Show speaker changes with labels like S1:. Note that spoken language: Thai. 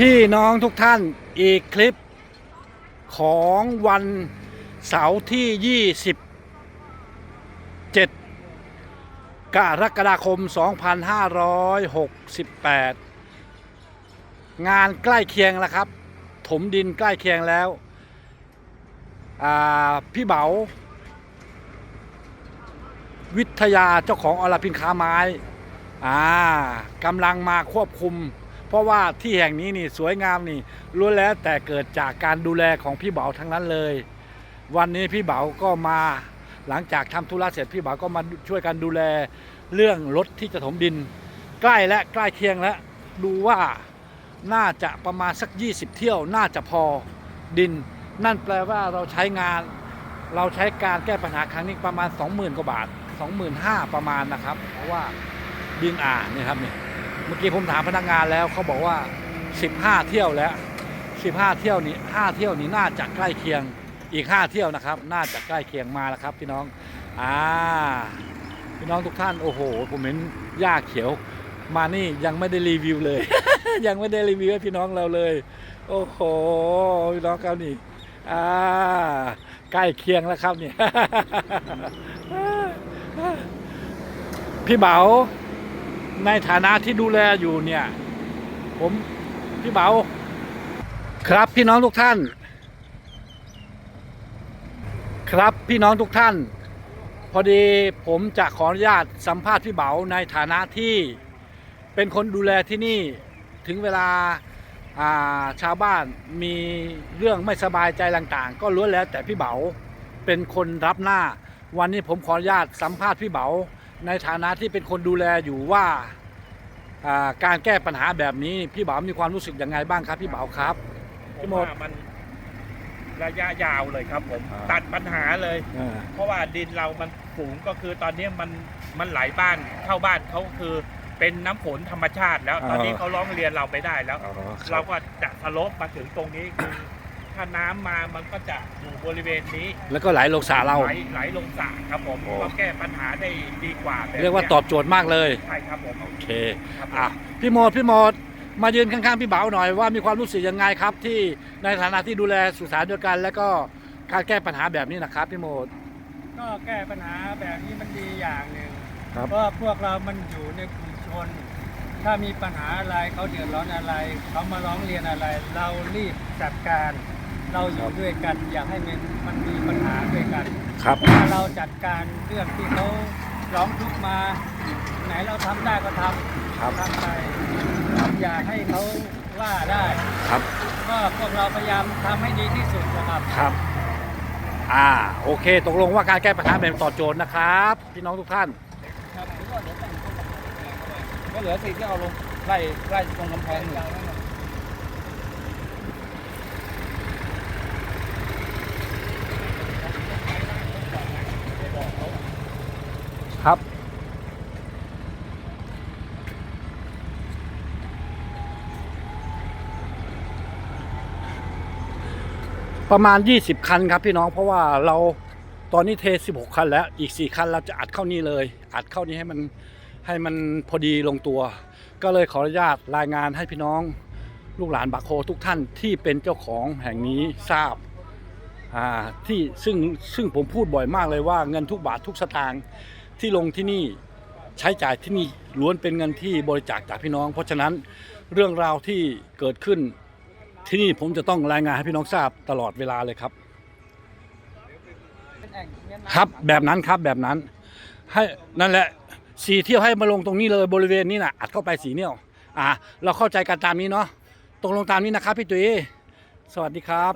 S1: พี่น้องทุกท่านอีกคลิปของวันเสาร์ที่ 27 กรกฎาคม 2568 งานใกล้เคียงแล้วครับ ถมดินใกล้เคียงแล้ว พี่เบาวิทยาเจ้าของอลพินค้าไม้กำลังมาควบคุม ราะว่าที่แห่งนี้นี่สวยงามนี่ล้วนแล้วแต่เกิดจากการดูแลของพี่เบาทั้งนั้นเลย วันนี้พี่เบาก็มาหลังจากทำธุระเสร็จพี่เบาก็มาช่วยกันดูแลเรื่องรถที่จะถมดิน ใกล้และใกล้เคียงแล้วดูว่าน่าจะประมาณสัก 20 เที่ยวน่าจะพอดิน นั่นแปลว่าเราใช้งานเราใช้การแก้ปัญหาครั้งนี้ประมาณ 20,000 กว่าบาท 25,000 ประมาณนะครับ เพราะว่าดินอ่านี่ครับนี่ เมื่อกี้ผมถามพนักงานแล้วเขาบอกว่า 15 เที่ยวแล้ว 15 เที่ยวนี้5เที่ยวนี้น่าจะใกล้เคียงอีก 5 เที่ยวนะครับ น่าจะใกล้เคียงมาแล้วครับ พี่น้องอ่าพี่น้องทุกท่านโอ้โห ผมเห็นหญ้าเขียว มานี่ยังไม่ได้รีวิวเลย ยังไม่ได้รีวิวให้พี่น้องเราเลย โอ้โหพี่น้องครับนี่อ่าใกล้เคียงแล้วครับนี่พี่เบา ในฐานะที่ดูแลอยู่เนี่ย ผมพี่เบาครับพี่น้องทุกท่าน ครับพี่น้องทุกท่าน พอดีผมจะขออนุญาตสัมภาษณ์พี่เบาในฐานะที่เป็นคนดูแลที่นี่ถึงเวลาาชาวบ้านมีเรื่องไม่สบายใจต่างๆ ก็ล้วนแล้วแต่พี่เบาเป็นคนรับหน้า วันนี้ผมขออนุญาตสัมภาษณ์พี่เบา ในฐานะที่เป็นคนดูแลอยู่ว่าอ่าการแก้ปัญหาแบบนี้พี่เบามีความรู้สึกยังไงบ้างครับพี่เบาครับ
S2: ผ
S1: พี่
S2: ม
S1: มด
S2: ว่ามันระยะยาวเลยครับผม
S1: อ่า
S2: ตัดปัญหาเลย
S1: อ่า
S2: เพราะว่าดินเรามันสูงก็คือตอนนี้มันมันไหลบ้านเข้าบ้านเขาคือเป็นน้ำฝนธรรมชาติแล้ว ตอนนี้เขาร้องเรียนเราไปได้แล้ว
S1: อ๋อค
S2: เรา
S1: บ
S2: ก็จะสลบมาถึงตรงนี้คือ ถ้าน้ำมามันก็จะอยู่บริเวณนี้
S1: แล้วก็ไหลลงสาเรา
S2: ไหลไหลลงสระครับผม
S1: โอ้
S2: ก็แก้ปัญหาได้ดีกว่าแบบ
S1: เรียกว่าตอบโจทย์มากเลย
S2: ใช่ครับผม
S1: โอเค
S2: ครับผม
S1: อะพี่โมดพี่โมดมายืนข้างๆพี่เบาหน่อยว่ามีความรู้สึกยังไงครับ ที่ในฐานะที่ดูแลสุสานเดียวกัน แล้วก็การแก้ปัญหาแบบนี้นะครับพี่โมด
S3: ก็แก้ปัญหาแบบนี้มันดีอย่างหนึ่ง
S1: ครับ
S3: เพราะพวกเรามันอยู่ในกลุ่มชน ถ้ามีปัญหาอะไรเขาเดือดร้อนอะไร เขามาร้องเรียนอะไร เรารีบจัดการ เราอยู่ด้วยกันอยากให้มันมันมีปัญหาด้วยกัน
S1: ครับ
S3: ถ้าเราจัดการเรื่องที่เขาร้องทุกข์มา ไหนเราทำได้ก็ทำ
S1: ครับ
S3: ทำไปอย่าให้เขาว่าได้
S1: ครับ
S3: ก็พวกเราพยายามทำให้ดีที่สุดนะครับ
S1: ครับ อ่า โอเค ตกลงว่าการแก้ปัญหาแบบตอบโจทย์นะครับ พี่น้องทุกท่าน
S3: ก็เหลือสิ่งที่เอาลงไล่ไล่ตรงกำแพง
S1: ครับ ประมาณ 20 คันครับพี่น้องเพราะว่าเราตอนนี้เท 16 คันแล้วอีก 4 คันเราจะอัดเข้านี่เลย อัดเข้านี้ให้มันให้มันพอดีลงตัว ก็เลยขออนุญาตรายงานให้พี่น้องลูกหลานบักโคทุกท่านที่เป็นเจ้าของแห่งนี้ทราบที่ซึ่งซึ่งผมพูดบ่อยมากเลยว่าเงินทุกบาททุกสตางค์ ที่ลงที่นี่ใช้จ่ายที่นี่ล้วนเป็นเงินที่บริจาคจากพี่น้อง เพราะฉะนั้นเรื่องราวที่เกิดขึ้นที่นี่ผมจะต้องรายงานให้พี่น้องทราบตลอดเวลาเลยครับ ครับแบบนั้นครับแบบนั้น ให้นั่นแหละสีเที่ยวให้มาลงตรงนี้เลยบริเวณนี้นะอัดเข้าไปสีเนี่ยอ่าเราเข้าใจกันตามนี้เนาะตรงลงตามนี้นะครับพี่ตุ้ยสวัสดีครับ